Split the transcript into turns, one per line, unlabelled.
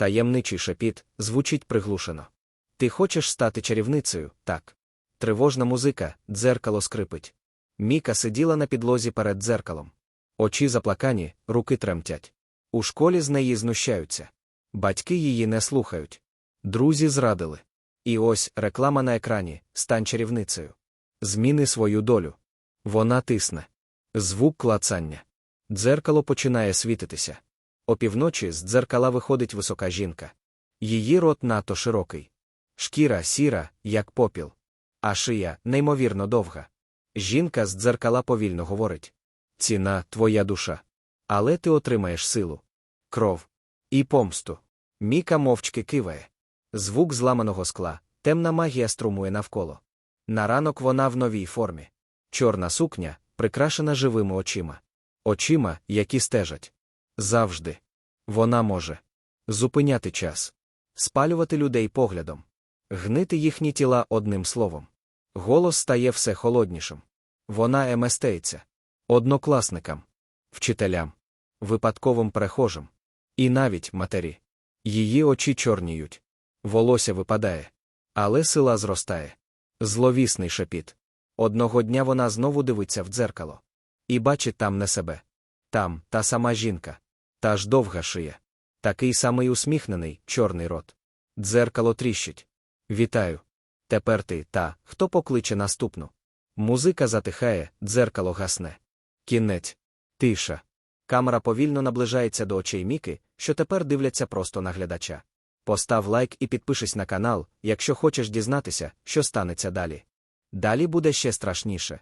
Таємничий шепіт звучить приглушено. Ти хочеш стати чарівницею, так. Тривожна музика, дзеркало скрипить. Міка сиділа на підлозі перед дзеркалом. Очі заплакані, руки тремтять. У школі з неї знущаються. Батьки її не слухають. Друзі зрадили. І ось реклама на екрані стань чарівницею. Зміни свою долю. Вона тисне. Звук клацання. Дзеркало починає світитися. Опівночі з дзеркала виходить висока жінка. Її рот надто широкий. Шкіра сіра, як попіл. А шия неймовірно довга. Жінка з дзеркала повільно говорить: Ціна твоя душа. Але ти отримаєш силу, кров і помсту. Міка мовчки киває. Звук зламаного скла, темна магія струмує навколо. На ранок вона в новій формі. Чорна сукня, прикрашена живими очима. Очима, які стежать. Завжди. Вона може зупиняти час, спалювати людей поглядом, гнити їхні тіла одним словом. Голос стає все холоднішим. Вона еместеється однокласникам, вчителям, випадковим перехожим. І навіть матері. Її очі чорніють. Волосся випадає. Але сила зростає. Зловісний шепіт. Одного дня вона знову дивиться в дзеркало. І бачить там не себе. Там та сама жінка. Та ж довга шия. Такий самий усміхнений, чорний рот. Дзеркало тріщить. Вітаю. Тепер ти та, хто покличе наступну. Музика затихає, дзеркало гасне. Кінець. Тиша. Камера повільно наближається до очей Міки, що тепер дивляться просто на глядача. Постав лайк і підпишись на канал, якщо хочеш дізнатися, що станеться далі. Далі буде ще страшніше.